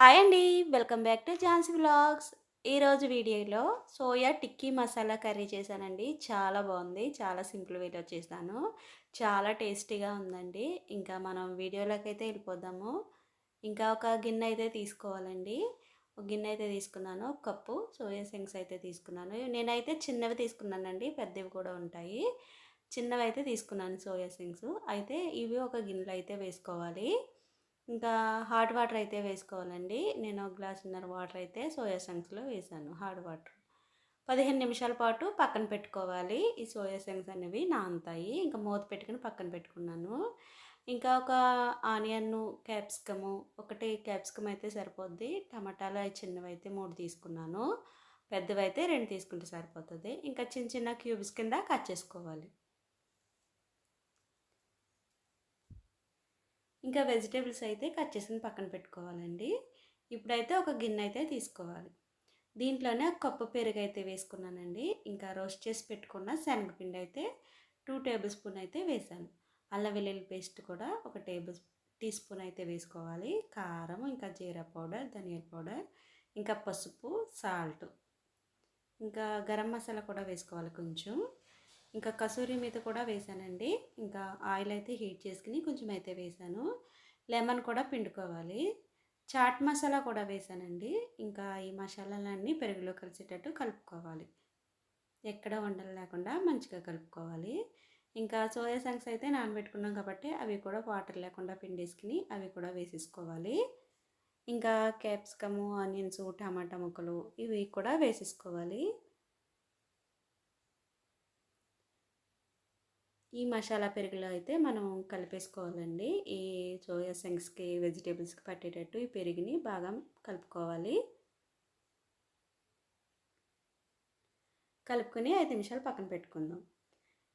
Hi అండి. Welcome back to Jhansi blogs ఈరోజు వీడియోలో సోయా టిక్కీ మసాలా కర్రీ చేశానండి. చాలా బాగుంది. చాలా సింపుల్ వేలో చేశాను. చాలా టేస్టీగా ఉందండి. ఇంకా మనం వీడియోలోకి అయితే వెళ్ళిపోదాము. ఇంకా ఒక గిన్నె అయితే తీసుకోవాలండి. ఒక గిన్నె అయితే తీసుకున్నాను. ఒక కప్పు సోయా సింగ్స్ అయితే తీసుకున్నాను. నేనైతే చిన్నవి తీసుకున్నానండి. పెద్దవి కూడా ఉంటాయి. చిన్నవి అయితే తీసుకున్నాను సోయా సింగ్స్ అయితే ఇవి ఒక గిన్నెలో అయితే వేసుకోవాలి. ఇంకా హాట్ వాటర్ అయితే వేసుకోవాలండి. నేను ఒక గ్లాసున్నర వాటర్ అయితే సోయా సంక్స్లో వేసాను హాట్ వాటర్. పదిహేను నిమిషాల పాటు పక్కన పెట్టుకోవాలి. ఈ సోయా సంక్స్ అనేవి నానుతాయి. ఇంకా మూత పెట్టుకుని పక్కన పెట్టుకున్నాను. ఇంకా ఒక ఆనియన్ క్యాప్సికము ఒకటి క్యాప్సికమ్ అయితే సరిపోద్ది. టమాటాలు అవి చిన్నవి అయితే మూడు తీసుకున్నాను. పెద్దవి అయితే రెండు తీసుకుంటే సరిపోతుంది. ఇంకా చిన్న చిన్న క్యూబ్స్ కింద కట్ చేసుకోవాలి. ఇంకా వెజిటేబుల్స్ అయితే కట్ చేసుకుని పక్కన పెట్టుకోవాలండి. ఇప్పుడైతే ఒక గిన్నె అయితే తీసుకోవాలి. దీంట్లోనే ఒక కప్పు పెరుగు అయితే వేసుకున్నానండి. ఇంకా రోస్ట్ చేసి పెట్టుకున్న శనగపిండి అయితే టూ టేబుల్ స్పూన్ అయితే వేసాను. అల్లం వెల్లుల్లి పేస్ట్ కూడా ఒక టేబుల్ టీ స్పూన్ అయితే వేసుకోవాలి. కారం ఇంకా జీరా పౌడర్ ధనియాల పౌడర్ ఇంకా పసుపు సాల్ట్. ఇంకా గరం మసాలా కూడా వేసుకోవాలి కొంచెం. ఇంకా కసూరి మీద కూడా వేసానండి. ఇంకా ఆయిల్ అయితే హీట్ చేసుకుని కొంచెం అయితే వేసాను. లెమన్ కూడా పిండుకోవాలి. చాట్ మసాలా కూడా వేసానండి. ఇంకా ఈ మసాలాలన్నీ పెరుగులో కలిసేటట్టు కలుపుకోవాలి. ఎక్కడ వండలు లేకుండా మంచిగా కలుపుకోవాలి. ఇంకా సోయా సంక్స్ అయితే నానబెట్టుకున్నాం కాబట్టి అవి కూడా వాటర్ లేకుండా పిండేసుకుని అవి కూడా వేసేసుకోవాలి. ఇంకా క్యాప్సికము ఆనియన్స్ టమాటా ముక్కలు ఇవి కూడా వేసేసుకోవాలి. ఈ మసాలా పెరుగులో అయితే మనం కలిపేసుకోవాలండి. ఈ సోయా సంగ్స్కి వెజిటేబుల్స్కి పట్టేటట్టు ఈ పెరుగుని బాగా కలుపుకోవాలి. కలుపుకొని ఐదు నిమిషాలు పక్కన పెట్టుకుందాం.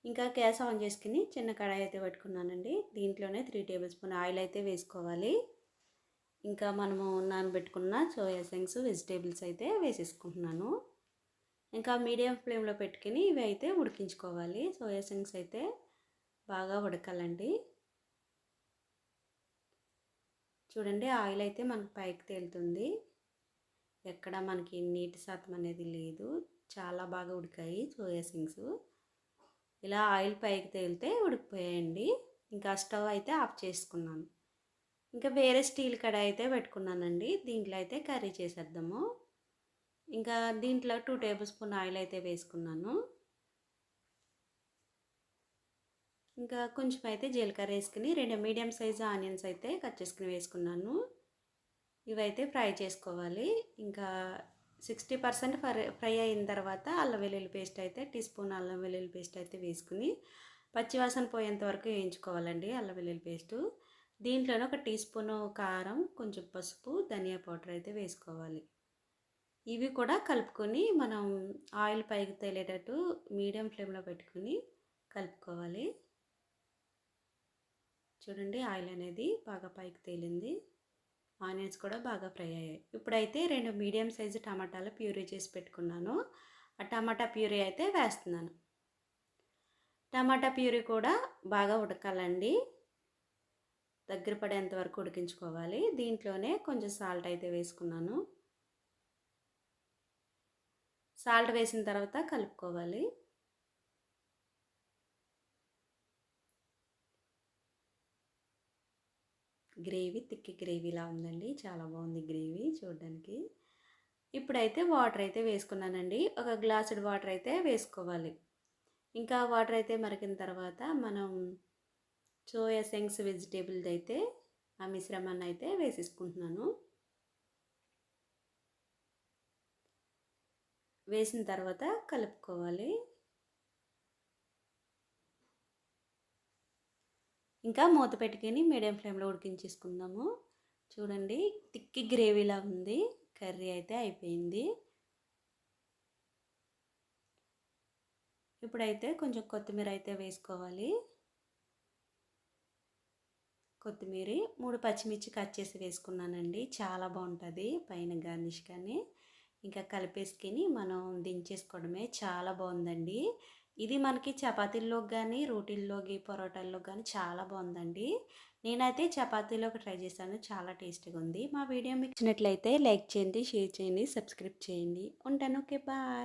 ఇంకా గ్యాస్ ఆన్ చేసుకుని చిన్న కడాయి అయితే పెట్టుకున్నానండి. దీంట్లోనే త్రీ టేబుల్ స్పూన్ ఆయిల్ అయితే వేసుకోవాలి. ఇంకా మనము నానబెట్టుకున్న సోయా సంగ్స్ వెజిటేబుల్స్ అయితే వేసేసుకుంటున్నాను. ఇంకా మీడియం ఫ్లేమ్లో పెట్టుకుని ఇవి అయితే ఉడికించుకోవాలి. సోయా సంగ్స్ అయితే బాగా ఉడకాలండి. చూడండి ఆయిల్ అయితే మనకు పైకి తేలుతుంది. ఎక్కడ మనకి నీటి శాతం అనేది లేదు. చాలా బాగా ఉడికాయి సోయా సింగ్స్ ఇలా ఆయిల్ పైకి తేలితే ఉడికిపోయాయండి. ఇంకా స్టవ్ అయితే ఆఫ్ చేసుకున్నాను. ఇంకా వేరే స్టీల్ కడాయి అయితే పెట్టుకున్నానండి. దీంట్లో అయితే కర్రీ చేసేద్దాము. ఇంకా దీంట్లో టూ టేబుల్ స్పూన్ ఆయిల్ అయితే వేసుకున్నాను. ఇంకా కొంచెం అయితే జీలకర్ర వేసుకుని రెండు మీడియం సైజు ఆనియన్స్ అయితే కట్ చేసుకుని వేసుకున్నాను. ఇవైతే ఫ్రై చేసుకోవాలి. ఇంకా సిక్స్టీ పర్సెంట్ ఫ్రై ఫ్రై అయిన తర్వాత అల్లం వెల్లుల్లి పేస్ట్ అయితే టీ స్పూన్ అల్లం వెల్లుల్లి పేస్ట్ అయితే వేసుకుని పచ్చివాసన పోయేంత వరకు వేయించుకోవాలండి అల్లం వెల్లుల్లి పేస్టు. దీంట్లోనే ఒక టీ స్పూను కారం కొంచెం పసుపు ధనియా పౌడర్ అయితే వేసుకోవాలి. ఇవి కూడా కలుపుకొని మనం ఆయిల్ పైకి తేలేటట్టు మీడియం ఫ్లేమ్లో పెట్టుకుని కలుపుకోవాలి. చూడండి ఆయిల్ అనేది బాగా పైకి తేలింది. ఆనియన్స్ కూడా బాగా ఫ్రై అయ్యాయి. ఇప్పుడైతే రెండు మీడియం సైజు టమాటాలు ప్యూరీ చేసి పెట్టుకున్నాను. ఆ టమాటా ప్యూరీ అయితే వేస్తున్నాను. టమాటా ప్యూరీ కూడా బాగా ఉడకాలండి. దగ్గర పడేంత వరకు ఉడికించుకోవాలి. దీంట్లోనే కొంచెం సాల్ట్ అయితే వేసుకున్నాను. సాల్ట్ వేసిన తర్వాత కలుపుకోవాలి. గ్రేవీ తిక్కి గ్రేవీలా ఉందండి. చాలా బాగుంది గ్రేవీ చూడడానికి. ఇప్పుడైతే వాటర్ అయితే వేసుకున్నానండి. ఒక గ్లాసుడ్ వాటర్ అయితే వేసుకోవాలి. ఇంకా వాటర్ అయితే మరిగిన తర్వాత మనం సోయా సెంగ్స్ వెజిటేబుల్ది అయితే ఆ మిశ్రమాన్ని అయితే వేసేసుకుంటున్నాను. వేసిన తర్వాత కలుపుకోవాలి. ఇంకా మూత పెట్టుకొని మీడియం ఫ్లేమ్లో ఉడికించేసుకుందాము. చూడండి తిక్కి గ్రేవీలా ఉంది. కర్రీ అయితే అయిపోయింది. ఇప్పుడైతే కొంచెం కొత్తిమీర అయితే వేసుకోవాలి. కొత్తిమీర మూడు పచ్చిమిర్చి కట్ చేసి వేసుకున్నానండి. చాలా బాగుంటుంది పైన గార్నిష్ కానీ. ఇంకా కలిపేసుకొని మనం దించేసుకోవడమే చాలా బాగుందండి. ఇది మనకి చపాతీల్లోకి కానీ రోటీల్లోకి పొరోటాల్లోకి కానీ చాలా బాగుందండి. నేనైతే చపాతీలోకి ట్రై చేశాను. చాలా టేస్టీగా ఉంది. మా వీడియో మీకు నచ్చినట్లయితే లైక్ చేయండి షేర్ చేయండి సబ్స్క్రైబ్ చేయండి. ఉంటాను. Okay bye.